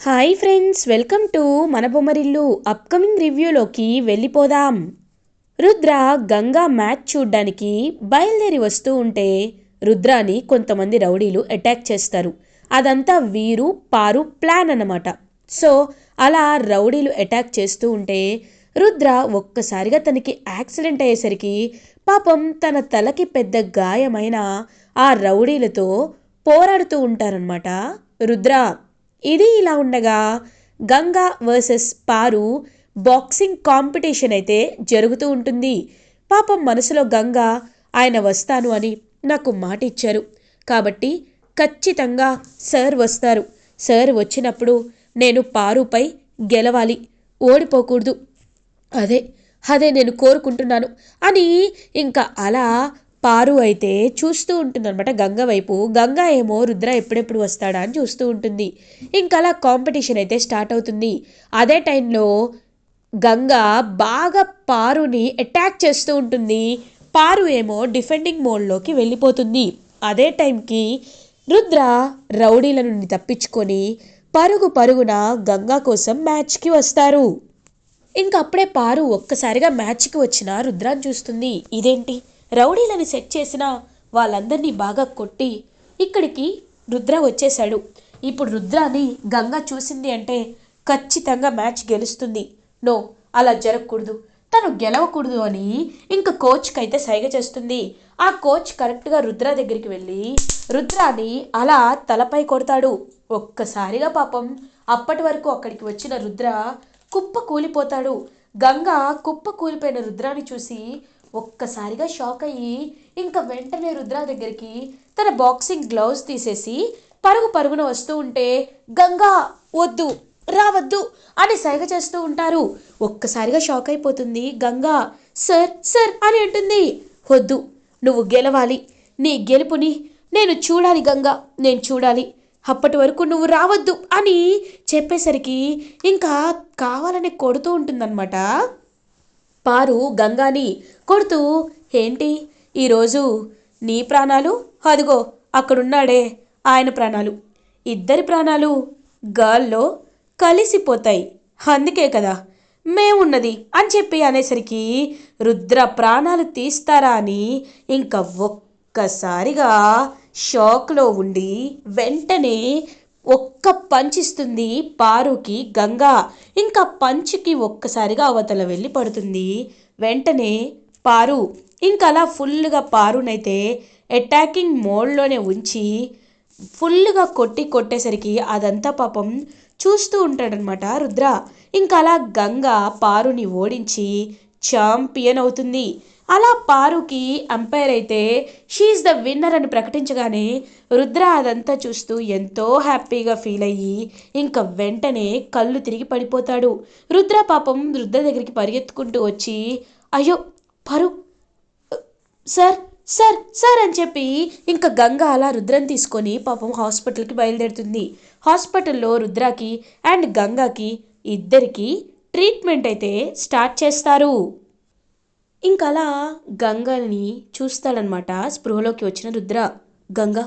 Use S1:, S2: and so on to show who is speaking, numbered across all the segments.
S1: Hi friends welcome to మన Bommarillu upcoming రివ్యూలోకి వెళ్ళిపోదాం. Rudra Ganga match చూడ్డానికి బయలుదేరి వస్తూ ఉంటే రుద్రాని కొంతమంది రౌడీలు అటాక్ చేస్తారు. అదంతా వీరు పారు ప్లాన్ అన్నమాట. సో అలా రౌడీలు అటాక్ చేస్తూ ఉంటే రుద్ర ఒక్కసారిగా తనకి యాక్సిడెంట్ అయ్యేసరికి పాపం తన తలకి పెద్ద గాయమైన ఆ రౌడీలతో పోరాడుతూ ఉంటారనమాట రుద్ర ఇది ఇలా ఉండగా Ganga versus Paru boxing competition అయితే జరుగుతూ ఉంటుంది. పాపం మనసులో గంగా ఆయన వస్తాను అని నాకు మాట ఇచ్చారు కాబట్టి ఖచ్చితంగా సార్ వస్తారు. సార్ వచ్చినప్పుడు నేను పారుపై గెలవాలి. ఓడిపోకూడదు. అదే అదే నేను కోరుకుంటున్నాను అని ఇంకా అలా పారు అయితే చూస్తూ ఉంటుందన్నమాట గంగ వైపు. గంగ ఏమో రుద్ర ఎప్పుడెప్పుడు వస్తాడా అని చూస్తూ ఉంటుంది. ఇంకా అలా కాంపిటీషన్ అయితే స్టార్ట్ అవుతుంది. అదే టైంలో గంగ బాగా పారుని అటాక్ చేస్తూ ఉంటుంది. పారు ఏమో డిఫెండింగ్ మోడ్లోకి వెళ్ళిపోతుంది. అదే టైంకి రుద్ర రౌడీల నుండి తప్పించుకొని పరుగు పరుగున గంగా కోసం మ్యాచ్కి వస్తారు. ఇంక అప్పుడే పారు ఒక్కసారిగా మ్యాచ్కి వచ్చిన రుద్రాన్ని చూస్తుంది. ఇదేంటి? రౌడీలని సెట్ చేసిన వాళ్ళందరినీ బాగా కొట్టి ఇక్కడికి రుద్ర వచ్చేశాడు. ఇప్పుడు రుద్రాని గంగా చూసింది అంటే ఖచ్చితంగా మ్యాచ్ గెలుస్తుంది. నో అలా జరగకూడదు. తను గెలవకూడదు అని ఇంకా కోచ్కి అయితే సైగ చేస్తుంది. ఆ కోచ్ కరెక్ట్గా రుద్ర దగ్గరికి వెళ్ళి రుద్రాని అలా తలపై కొడతాడు. ఒక్కసారిగా పాపం అప్పటి వరకు అక్కడికి వచ్చిన రుద్ర కుప్ప కూలిపోతాడు గంగ కుప్ప కూలిపోయిన రుద్రాని చూసి ఒక్కసారిగా షాక్ అయ్యి ఇంకా వెంటనే రుద్ర దగ్గరికి తన బాక్సింగ్ గ్లౌజ్ తీసేసి పరుగు పరుగున వస్తూ ఉంటే గంగా వద్దు రావద్దు అని సైగ చేస్తూ ఉంటారు. ఒక్కసారిగా షాక్ అయిపోతుంది. గంగా సార్ సార్ అని అంటుంది. వద్దు నువ్వు గెలవాలి. నీ గెలుపుని నేను చూడాలి గంగా నేను చూడాలి. అప్పటి వరకు నువ్వు రావద్దు అని చెప్పేసరికి ఇంకా కావాలని కొడుతూ ఉంటుందన్నమాట. పారు గంగాని కొడుతూ ఏంటి? ఈరోజు నీ ప్రాణాలు? అదిగో అక్కడున్నాడే ఆయన ప్రాణాలు. ఇద్దరి ప్రాణాలు గాల్లో కలిసిపోతాయి. అందుకే కదా మేమున్నది అని చెప్పి అనేసరికి రుద్ర ప్రాణాలు తీస్తారా అని ఇంకా ఒక్కసారిగా షాక్లో ఉండి వెంటనే ఒక్క పంచిస్తుంది పారుకి గంగా. ఇంకా పంచికి ఒక్కసారిగా అవతల వెళ్ళి పడుతుంది. వెంటనే పారు. ఇంకా అలా ఫుల్గా పారునైతే అటాకింగ్ మోడ్లోనే ఉంచి ఫుల్గా కొట్టి కొట్టేసరికి అదంతా పాపం చూస్తూ ఉంటాడనమాట రుద్ర. ఇంకా అలా గంగ పారుని ఓడించి ఛాంపియన్ అవుతుంది. అలా పారుకి అంపైర్ అయితే షీఈ్ ద విన్నర్ అని ప్రకటించగానే రుద్ర అదంతా చూస్తూ ఎంతో హ్యాపీగా ఫీల్ అయ్యి ఇంకా వెంటనే కళ్ళు తిరిగి పడిపోతాడు. రుద్ర పాపం రుద్ర దగ్గరికి పరిగెత్తుకుంటూ వచ్చి అయ్యో పరు సార్ సార్ సార్ అని చెప్పి ఇంకా గంగ అలా రుద్రని తీసుకొని పాపం హాస్పిటల్కి బయలుదేరుతుంది. హాస్పిటల్లో రుద్రాకి అండ్ గంగాకి ఇద్దరికి ట్రీట్మెంట్ అయితే స్టార్ట్ చేస్తారు. ఇంకా అలా గంగని చూస్తాడనమాట స్పృహలోకి వచ్చిన రుద్ర గంగ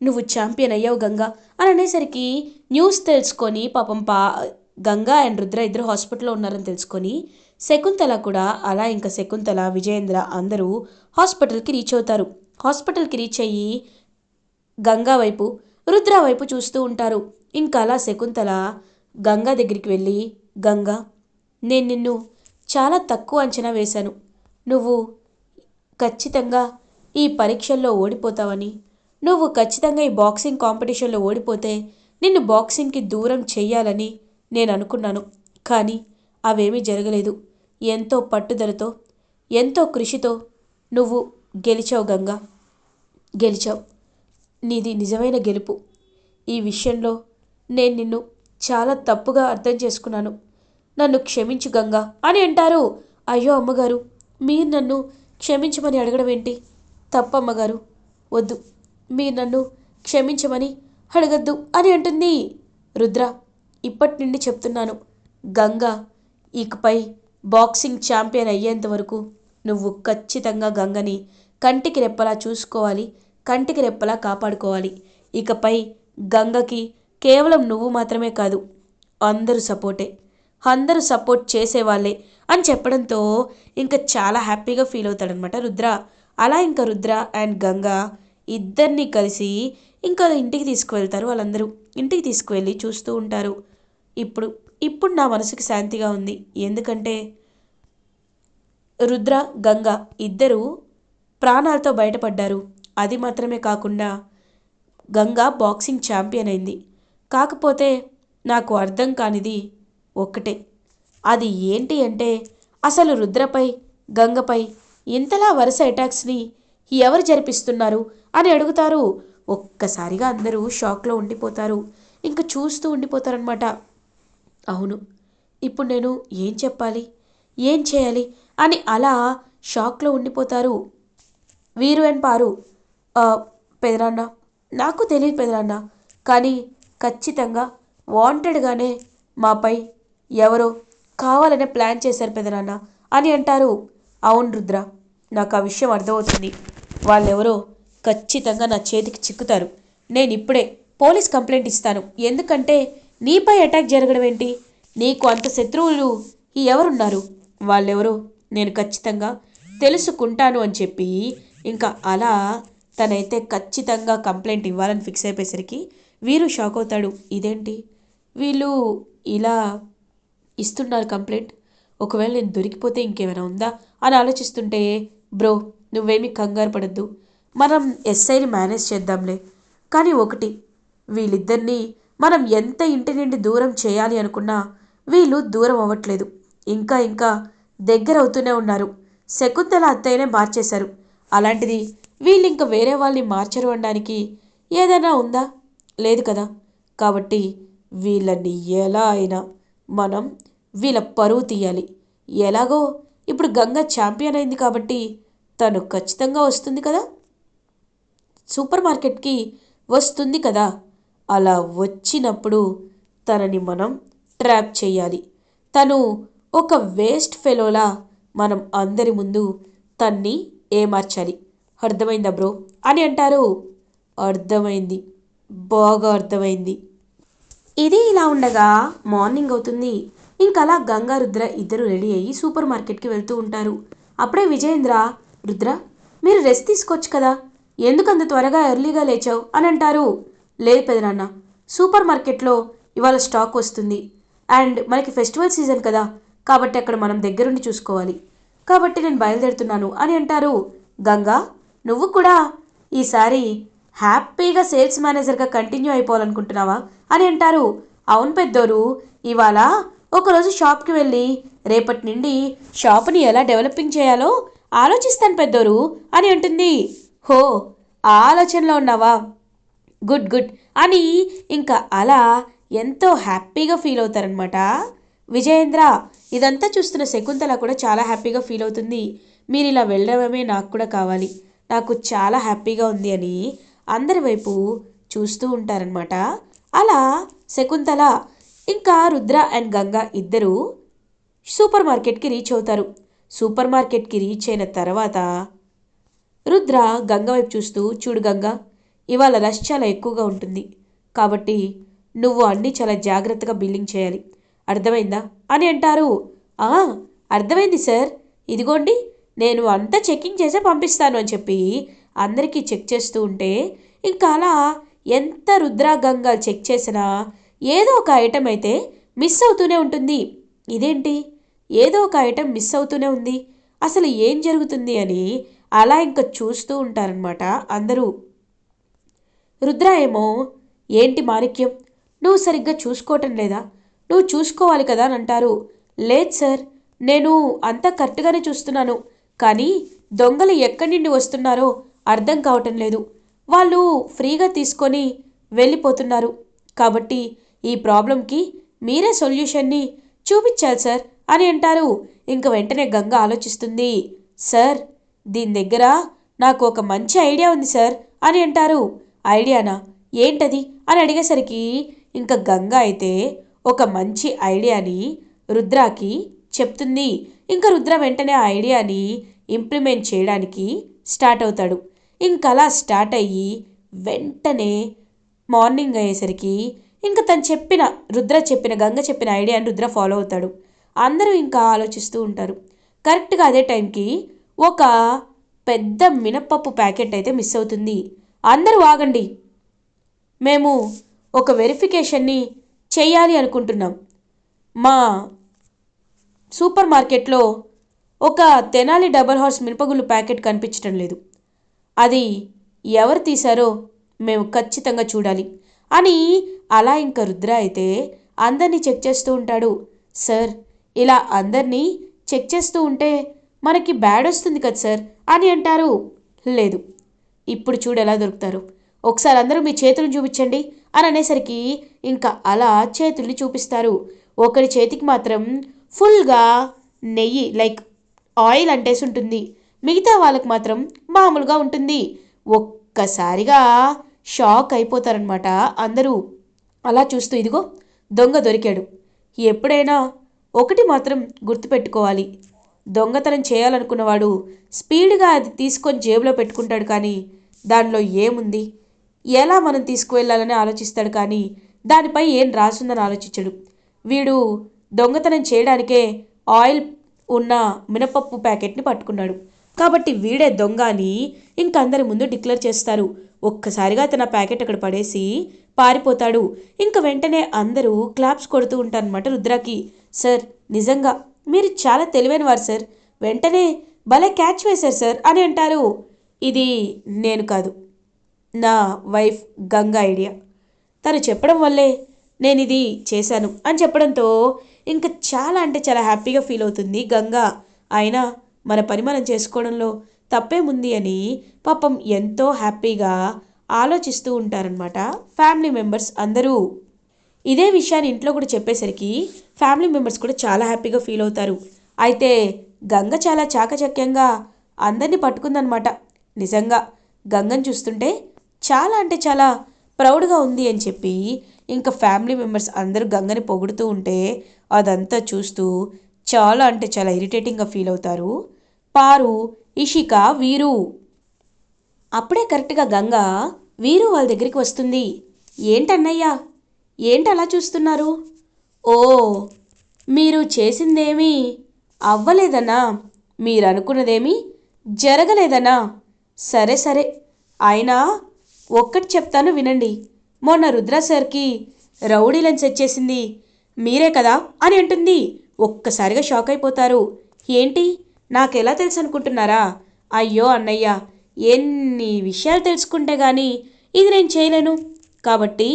S1: నువ్వు ఛాంపియన్ అయ్యావు గంగ అని అనేసరికి న్యూస్ తెలుసుకొని పాపం పా గంగా అండ్ రుద్ర ఇద్దరు హాస్పిటల్లో ఉన్నారని తెలుసుకొని శకుంతల కూడా అలా ఇంకా శకుంతల విజయేంద్ర అందరూ హాస్పిటల్కి రీచ్ అవుతారు. హాస్పిటల్కి రీచ్ అయ్యి గంగా వైపు రుద్ర వైపు చూస్తూ ఉంటారు. ఇంకా అలా శకుంతల గంగా దగ్గరికి వెళ్ళి గంగా నేను నిన్ను చాలా తక్కువ అంచనా వేశాను. నువ్వు ఖచ్చితంగా ఈ పరీక్షల్లో ఓడిపోతావని. నువ్వు ఖచ్చితంగా ఈ బాక్సింగ్ కాంపిటీషన్లో ఓడిపోతే నిన్ను బాక్సింగ్కి దూరం చెయ్యాలని నేను అనుకున్నాను. కానీ అవేమీ జరగలేదు. ఎంతో పట్టుదలతో ఎంతో కృషితో నువ్వు గెలిచావు గంగా. గెలిచావు. నీది నిజమైన గెలుపు. ఈ విషయంలో నేను నిన్ను చాలా తప్పుగా అర్థం చేసుకున్నాను. నన్ను క్షమించు గంగా అని అంటారు అయ్యో అమ్మగారు. మీరు నన్ను క్షమించమని అడగడం ఏంటి? తప్పమ్మగారు వద్దు. మీరు నన్ను క్షమించమని అడగద్దు అని అంటుంది. రుద్ర ఇప్పటి నుండి చెప్తున్నాను. గంగ ఇకపై బాక్సింగ్ ఛాంపియన్ అయ్యేంత వరకు నువ్వు ఖచ్చితంగా గంగని కంటికి రెప్పలా చూసుకోవాలి కంటికి రెప్పలా కాపాడుకోవాలి. ఇకపై గంగకి కేవలం నువ్వు మాత్రమే కాదు అందరూ సపోర్టే. అందరూ సపోర్ట్ చేసేవాళ్ళే అని చెప్పడంతో ఇంకా చాలా హ్యాపీగా ఫీల్ అవుతాడనమాట రుద్ర. అలా ఇంకా రుద్ర అండ్ గంగా ఇద్దరిని కలిసి ఇంకా ఇంటికి తీసుకువెళ్తారు వాళ్ళందరూ. ఇంటికి తీసుకువెళ్ళి చూస్తూ ఉంటారు. ఇప్పుడు ఇప్పుడు నా మనసుకి శాంతిగా ఉంది. ఎందుకంటే రుద్ర గంగ ఇద్దరు ప్రాణాలతో బయటపడ్డారు. అది మాత్రమే కాకుండా గంగ బాక్సింగ్ ఛాంపియన్ అయింది. కాకపోతే నాకు అర్థం కానిది ఒక్కటే. అది ఏంటి అంటే అసలు రుద్రపై గంగపై ఇంతలా వరుస అటాక్స్ని ఎవరు జరిపిస్తున్నారు అని అడుగుతారు. ఒక్కసారిగా అందరూ షాక్లో ఉండిపోతారు. ఇంకా చూస్తూ ఉండిపోతారనమాట అవును ఇప్పుడు నేను ఏం చెప్పాలి ఏం చేయాలి అని అలా షాక్లో ఉండిపోతారు. వీరు అండ్ పారు పెదరాన్న నాకు తెలియదు పెదరాన్న కానీ ఖచ్చితంగా వాంటెడ్గానే మాపై ఎవరో? కావాలనే ప్లాన్ చేశారు పెదనాన్న. అని అంటారు. అవును రుద్ర నాకు ఆ విషయం అర్థమవుతుంది. వాళ్ళెవరో ఖచ్చితంగా నా చేతికి చిక్కుతారు. నేను ఇప్పుడే పోలీస్ కంప్లైంట్ ఇస్తాను. ఎందుకంటే నీపై అటాక్ జరగడం ఏంటి? నీకు అంత శత్రువులు ఎవరున్నారు? వాళ్ళెవరో నేను ఖచ్చితంగా తెలుసుకుంటాను అని చెప్పి ఇంకా అలా తనైతే ఖచ్చితంగా కంప్లైంట్ ఇవ్వాలని ఫిక్స్ అయిపోయేసరికి వీరు షాక్ అవుతాడు. ఇదేంటి? వీళ్ళు ఇలా ఇస్తున్నారు కంప్లైంట్. ఒకవేళ నేను దొరికిపోతే ఇంకేమైనా ఉందా? అని ఆలోచిస్తుంటే బ్రో నువ్వేమీ కంగారు పడద్దు. మనం ఎస్ఐని మేనేజ్ చేద్దాంలే. కానీ ఒకటి వీళ్ళిద్దరినీ మనం ఎంత ఇంటి నుండి దూరం చేయాలి అనుకున్నా వీళ్ళు దూరం అవ్వట్లేదు. ఇంకా ఇంకా దగ్గర అవుతూనే ఉన్నారు. శకుంతల అత్తయ్యనే మార్చేశారు. అలాంటిది వీళ్ళు ఇంకా వేరే వాళ్ళని మార్చరు అనడానికి ఏదైనా ఉందా? లేదు కదా. కాబట్టి వీళ్ళని ఎలా అయినా మనం వీళ్ళ పరువు తీయాలి. ఎలాగో? ఇప్పుడు గంగ ఛాంపియన్ అయింది కాబట్టి తను ఖచ్చితంగా వస్తుంది కదా? సూపర్ మార్కెట్కి వస్తుంది కదా? అలా వచ్చినప్పుడు తనని మనం ట్రాప్ చేయాలి. తను ఒక వేస్ట్ ఫెలోలా మనం అందరి ముందు తన్ని ఏమార్చాలి. అర్థమైందా బ్రో? అని అంటారు. అర్థమైంది. బాగా అర్థమైంది. ఇది ఇలా ఉండగా మార్నింగ్ అవుతుంది. ఇంకా అలా గంగా రుద్ర ఇద్దరు రెడీ అయ్యి సూపర్ మార్కెట్కి వెళ్తూ ఉంటారు. అప్పుడే విజయేంద్ర రుద్ర మీరు రెస్ట్ తీసుకోవచ్చు కదా? ఎందుకు అంత త్వరగా ఎర్లీగా లేచావు? అని అంటారు. లేదు పెదనాన్న సూపర్ మార్కెట్లో ఇవాళ స్టాక్ వస్తుంది. అండ్ మనకి ఫెస్టివల్ సీజన్ కదా కాబట్టి అక్కడ మనం దగ్గరుండి చూసుకోవాలి. కాబట్టి నేను బయలుదేరుతున్నాను అని అంటారు. గంగా నువ్వు కూడా ఈసారి హ్యాపీగా సేల్స్ మేనేజర్గా కంటిన్యూ అయిపోవాలనుకుంటున్నావా? అని అంటారు. అవును పెద్దోరు ఇవాళ ఒకరోజు షాప్కి వెళ్ళి రేపటి నుండి షాప్ని ఎలా డెవలపింగ్ చేయాలో ఆలోచిస్తాను పెద్దోరు అని అంటుంది. హో ఆ ఆలోచనలో ఉన్నావా? గుడ్ గుడ్ అని ఇంకా అలా ఎంతో హ్యాపీగా ఫీల్ అవుతారనమాట విజయేంద్ర ఇదంతా చూస్తున్న శకుంతల కూడా చాలా హ్యాపీగా ఫీల్ అవుతుంది. మీరు ఇలా వెళ్ళడమే నాకు కూడా కావాలి. నాకు చాలా హ్యాపీగా ఉంది అని అందరి వైపు చూస్తూ ఉంటారనమాట అలా శకుంతల ఇంకా రుద్ర అండ్ గంగా ఇద్దరూ సూపర్ మార్కెట్కి రీచ్ అవుతారు. సూపర్ మార్కెట్కి రీచ్ అయిన తర్వాత రుద్ర గంగ వైపు చూస్తూ చూడు గంగ ఇవాళ రష్ చాలా ఎక్కువగా ఉంటుంది. కాబట్టి నువ్వు అన్నీ చాలా జాగ్రత్తగా బిల్లింగ్ చేయాలి. అర్థమైందా? అని అంటారు. ఆ అర్థమైంది సార్. ఇదిగోండి నేను అంతా చెక్కింగ్ చేసే పంపిస్తాను అని చెప్పి అందరికీ చెక్ చేస్తూ ఉంటే ఇంకా అలా ఎంత రుద్ర గంగా చెక్ చేసినా ఏదో ఒక ఐటెం అయితే మిస్ అవుతూనే ఉంటుంది. ఇదేంటి? ఏదో ఒక ఐటెం మిస్ అవుతూనే ఉంది. అసలు ఏం జరుగుతుంది అని అలా ఇంకా చూస్తూ ఉంటారనమాట అందరూ. రుద్ర ఏమో ఏంటి మాణిక్యం? నువ్వు సరిగ్గా చూసుకోవటం లేదా? నువ్వు చూసుకోవాలి కదా అని అంటారు. లేదు సార్ నేను అంతా కరెక్ట్గానే చూస్తున్నాను. కానీ దొంగలు ఎక్కడి నుండి వస్తున్నారో అర్థం కావటం లేదు. వాళ్ళు ఫ్రీగా తీసుకొని వెళ్ళిపోతున్నారు. కాబట్టి ఈ ప్రాబ్లంకి మీరే సొల్యూషన్ని చూపించాలి సార్ అని అంటారు. ఇంక వెంటనే గంగ ఆలోచిస్తుంది. సార్ దీని దగ్గర నాకు ఒక మంచి ఐడియా ఉంది సార్ అని అంటారు. ఐడియానా? ఏంటది? అని అడిగేసరికి ఇంకా గంగ అయితే ఒక మంచి ఐడియాని రుద్రాకి చెప్తుంది. ఇంకా రుద్ర వెంటనే ఆ ఐడియాని ఇంప్లిమెంట్ చేయడానికి స్టార్ట్ అవుతాడు. ఇంకలా స్టార్ట్ అయ్యి వెంటనే మార్నింగ్ అయ్యేసరికి ఇంకా తను చెప్పిన రుద్ర చెప్పిన గంగ చెప్పిన ఐడియాని రుద్ర ఫాలో అవుతాడు. అందరూ ఇంకా ఆలోచిస్తూ ఉంటారు. కరెక్ట్గా అదే టైంకి ఒక పెద్ద మినప్పప్పు ప్యాకెట్ అయితే మిస్ అవుతుంది. అందరూ ఆగండి. మేము ఒక వెరిఫికేషన్ని చేయాలి అనుకుంటున్నాం. మా సూపర్ మార్కెట్లో ఒక తెనాలి డబల్ హార్స్ మినపగుళ్ళు ప్యాకెట్ కనిపించడం లేదు. అది ఎవరు తీశారో మేము ఖచ్చితంగా చూడాలి. అని అలా ఇంకా రుద్ర అయితే అందరినీ చెక్ చేస్తూ ఉంటాడు. సార్ ఇలా అందరినీ చెక్ చేస్తూ ఉంటే మనకి బ్యాడ్ వస్తుంది కదా సార్ అని అంటారు. లేదు ఇప్పుడు చూడు ఎలా దొరుకుతారు. ఒకసారి అందరూ మీ చేతులను చూపించండి అని అనేసరికి ఇంకా అలా చేతుల్ని చూపిస్తారు. ఒకరి చేతికి మాత్రం ఫుల్గా నెయ్యి లైక్ ఆయిల్ అంటేసి ఉంటుంది. మిగతా వాళ్ళకి మాత్రం మామూలుగా ఉంటుంది. ఒక్కసారిగా షాక్ అయిపోతారనమాట అందరూ అలా చూస్తూ ఇదిగో దొంగ దొరికాడు. ఎప్పుడైనా ఒకటి మాత్రం గుర్తుపెట్టుకోవాలి. దొంగతనం చేయాలనుకున్నవాడు స్పీడ్గా అది తీసుకొని జేబులో పెట్టుకుంటాడు కానీ దానిలో ఏముంది? ఎలా మనం తీసుకువెళ్ళాలని ఆలోచిస్తాడు కానీ దానిపై ఏం రాసుందని ఆలోచించడు. వీడు దొంగతనం చేయడానికే ఆయిల్ ఉన్న మినపప్పు ప్యాకెట్ని పట్టుకున్నాడు. కాబట్టి వీడే దొంగ అని ఇంక అందరి ముందు డిక్లేర్ చేస్తారు. ఒక్కసారిగా తన ప్యాకెట్ అక్కడ పడేసి పారిపోతాడు. ఇంక వెంటనే అందరూ క్లాప్స్ కొడుతూ ఉంటారనమాట రుద్రాకి. సార్ నిజంగా మీరు చాలా తెలివైన వారు సార్. వెంటనే భలే క్యాచ్ వేశారు సార్ అని అంటారు. ఇది నేను కాదు నా వైఫ్ గంగా ఐడియా. తను చెప్పడం వల్లే నేను ఇది చేశాను అని చెప్పడంతో ఇంకా చాలా అంటే చాలా హ్యాపీగా ఫీల్ అవుతుంది గంగా. అయినా మన పని మనం చేసుకోవడంలో తప్పేముంది అని పాపం ఎంతో హ్యాపీగా ఆలోచిస్తూ ఉంటారనమాట ఫ్యామిలీ మెంబర్స్ అందరూ. ఇదే విషయాన్ని ఇంట్లో కూడా చెప్పేసరికి ఫ్యామిలీ మెంబర్స్ కూడా చాలా హ్యాపీగా ఫీల్ అవుతారు. అయితే గంగ చాలా చాకచక్యంగా అందరినీ పట్టుకుందనమాట నిజంగా గంగను చూస్తుంటే చాలా అంటే చాలా ప్రౌడ్గా ఉంది అని చెప్పి ఇంకా ఫ్యామిలీ మెంబర్స్ అందరూ గంగని పొగుడుతూ ఉంటే అదంతా చూస్తూ చాలా అంటే చాలా ఇరిటేటింగ్గా ఫీల్ అవుతారు. పారు ఇషిక వీరు. అప్పుడే కరెక్ట్గా గంగ వీరు వాళ్ళ దగ్గరికి వస్తుంది. ఏంటన్నయ్యా? ఏంటి అలా చూస్తున్నారు? ఓ మీరు చేసిందేమీ అవ్వలేదనా మీరు అనుకున్నదేమీ జరగలేదనా సరే సరే. అయినా ఒక్కటి చెప్తాను వినండి. మొన్న రుద్ర సార్కి రౌడీలను సెట్ చేసింది మీరే కదా అని అంటుంది. ఒక్కసారిగా షాక్ అయిపోతారు. ఏంటి? నాకెలా తెలుసు అనుకుంటున్నారా అయ్యో అన్నయ్య ఎన్ని విషయాలు తెలుసుకుంటే కానీ ఇది నేను చేయలేను. కాబట్టి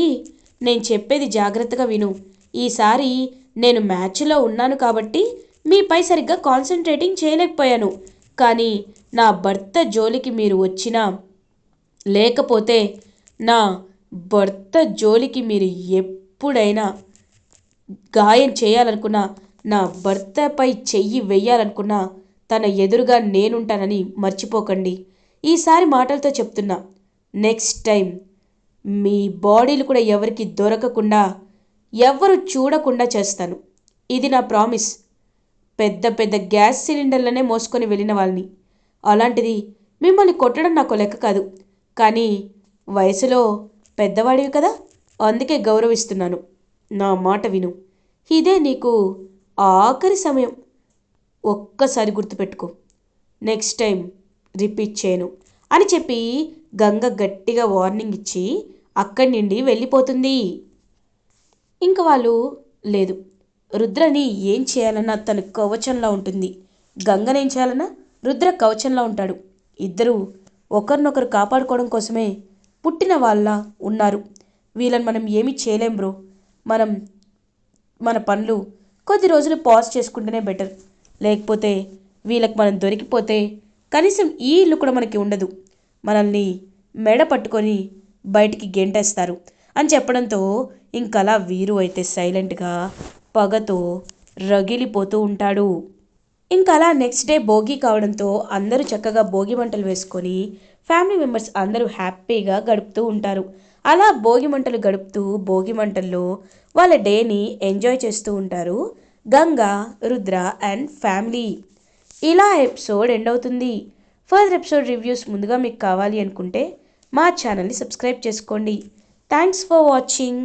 S1: నేను చెప్పేది జాగ్రత్తగా విను. ఈసారి నేను మ్యాచ్లో ఉన్నాను కాబట్టి మీపై సరిగ్గా కాన్సన్ట్రేటింగ్ చేయలేకపోయాను. కానీ నా భర్త జోలికి మీరు వచ్చినా లేకపోతే నా భర్త జోలికి మీరు ఎప్పుడైనా గాయం చేయాలనుకున్నా నా భర్తపై చెయ్యి వెయ్యాలనుకున్నా తన ఎదురుగా నేనుంటానని మర్చిపోకండి. ఈసారి మాటలతో చెప్తున్నా. నెక్స్ట్ టైం మీ బాడీలు కూడా ఎవరికి దొరకకుండా ఎవరు చూడకుండా చేస్తాను. ఇది నా ప్రామిస్. పెద్ద పెద్ద గ్యాస్ సిలిండర్లనే మోసుకొని వెళ్ళిన వాళ్ళని. అలాంటిది మిమ్మల్ని కొట్టడం నాకు లెక్క కాదు. కానీ వయసులో పెద్దవాడివి కదా అందుకే గౌరవిస్తున్నాను. నా మాట విను. ఇదే నీకు ఆఖరి సమయం. ఒక్కసారి గుర్తుపెట్టుకో. నెక్స్ట్ టైం రిపీట్ చేయను. అని చెప్పి గంగ గట్టిగా వార్నింగ్ ఇచ్చి అక్కడి నుండి వెళ్ళిపోతుంది. ఇంక వాళ్ళు లేదు. రుద్రని ఏం చేయాలన్నా తన కవచంలా ఉంటుంది. గంగనేం చేయాలన్నా రుద్ర కవచంలా ఉంటాడు. ఇద్దరూ ఒకరినొకరు కాపాడుకోవడం కోసమే పుట్టిన వాళ్ళ ఉన్నారు. వీళ్ళని మనం ఏమీ చేయలేం బ్రో. మనం మన పనులు కొద్ది రోజులు పాజ్ చేసుకుంటేనే బెటర్ లేకపోతే వీళ్ళకి మనం దొరికిపోతే కనీసం ఈ ఇల్లు కూడా మనకి ఉండదు. మనల్ని మెడ పట్టుకొని బయటికి గెంటేస్తారు. అని చెప్పడంతో ఇంకలా వీరు అయితే సైలెంట్గా పగతో రగిలిపోతూ ఉంటాడు. ఇంకా అలా నెక్స్ట్ డే భోగి కావడంతో అందరూ చక్కగా భోగి మంటలు వేసుకొని ఫ్యామిలీ మెంబర్స్ అందరూ హ్యాపీగా గడుపుతూ ఉంటారు. అలా భోగి మంటలు గడుపుతూ భోగి మంటల్లో వాళ్ళ డేని ఎంజాయ్ చేస్తూ ఉంటారు. Ganga Rudra and family. ఇలా ఎపిసోడ్ ఎండ్ అవుతుంది. ఫర్దర్ ఎపిసోడ్ రివ్యూస్ ముందుగా మీకు కావాలి అనుకుంటే మా ఛానల్ని సబ్స్క్రైబ్ చేసుకోండి. Thanks for watching.